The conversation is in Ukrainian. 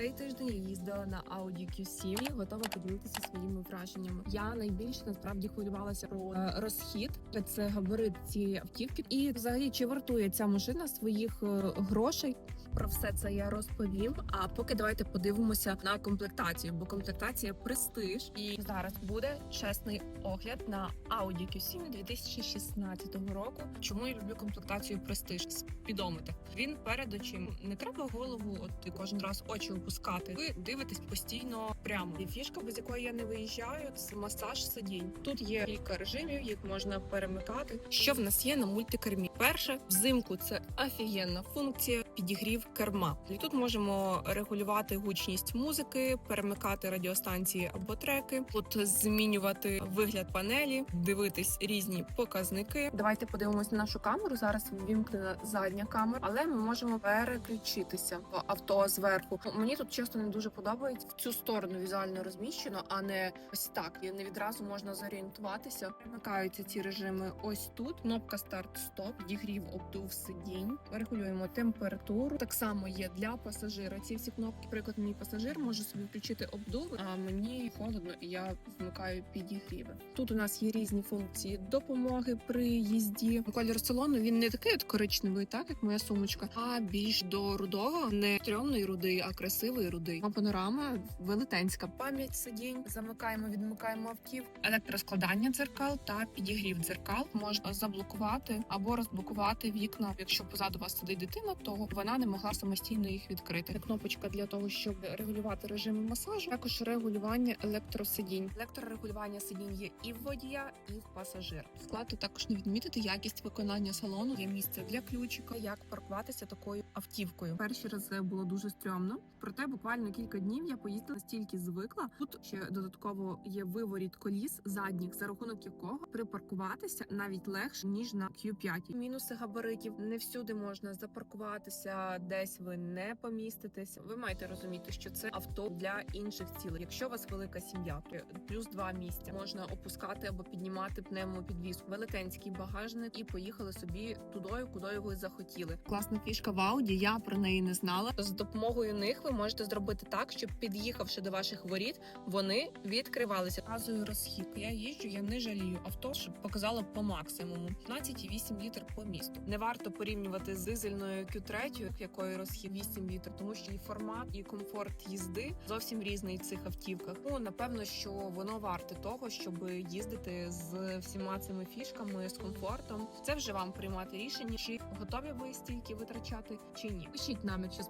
Цей тиждень я їздила на Audi Q7 і готова поділитися своїми враженнями. Я найбільше насправді хвилювалася про е, розхід. Це габарит цієї автівки, і взагалі чи вартує ця машина своїх е, грошей. Про все це я розповім. А поки давайте подивимося на комплектацію, бо комплектація престиж. І зараз буде чесний огляд на Audi Q7 2016 року. Чому я люблю комплектацію престиж? Спідометр. Він перед очима. Не треба голову, от кожен раз очі опускати. Ви дивитесь постійно прямо. І фішка, без якої я не виїжджаю, це масаж сидінь. Тут є кілька режимів, їх можна перемикати. Що в нас є на мультикермі? Перше, взимку це офігенна функція підігрів керма. І тут можемо регулювати гучність музики, перемикати радіостанції або треки, тут змінювати вигляд панелі, дивитись різні показники. Давайте подивимось на нашу камеру. Зараз ввімкнена задня камера, але ми можемо переключитися в авто зверху. Мені тут чесно не дуже подобається в цю сторону візуально розміщено, а не ось так. І не відразу можна зорієнтуватися. Перемикаються ці режими ось тут. Кнопка старт-стоп, підігрів обдув сидінь. Регулюємо температуру. Так само є для пасажира. Ці всі кнопки. Наприклад, мій пасажир може собі включити обдув, а мені холодно, і я вмикаю підігріви. Тут у нас є різні функції допомоги при їзді. Колір салону він не такий от коричневий, так як моя сумочка, а більш до рудого, не стрьомний рудий, а красивий рудий. А панорама велетенська. Пам'ять сидінь. Замикаємо, відмикаємо автів. Електроскладання дзеркал та підігрів дзеркал можна заблокувати або розблокувати вікна. Якщо позаду вас сидить дитина, то вона не могла самостійно їх відкрити. Кнопочка для того, щоб регулювати режими масажу, також регулювання електросидінь. Електрорегулювання сидінь є і в водія, і в пасажира. Склад тут також не відмітити якість виконання салону. Є місце для ключика, як паркуватися такою автівкою. Перші рази було дуже стрьомно, проте буквально кілька днів я поїздила настільки звикла. Тут ще додатково є виворіт коліс задніх, за рахунок якого припаркуватися навіть легше ніж на Q5. Мінуси габаритів не всюди можна запаркуватися, десь ви не поміститесь. Ви маєте розуміти, що це авто для інших цілей. Якщо у вас велика сім'я, плюс два місця можна опускати або піднімати пневмопідвіз, велетенський багажник і поїхали собі тудою, куди ви захотіли. Класна фішка в Ауді. Я про неї не знала. З допомогою них ви можете зробити так, щоб під'їхавши до ваших воріт, вони відкривалися. Газою розхід. Я їжджу, я не жалію авто, щоб показала по максимуму 15,8 літр по місту. Не варто порівнювати з дизельною Q3, якої розхід 8 літр, тому що і формат, і комфорт їзди зовсім різний в цих автівках. Ну напевно, що воно варте того, щоб їздити з всіма цими фішками з комфортом. Це вже вам приймати рішення, чи готові ви стільки витрачати, чи ні. Пишіть нам, якщо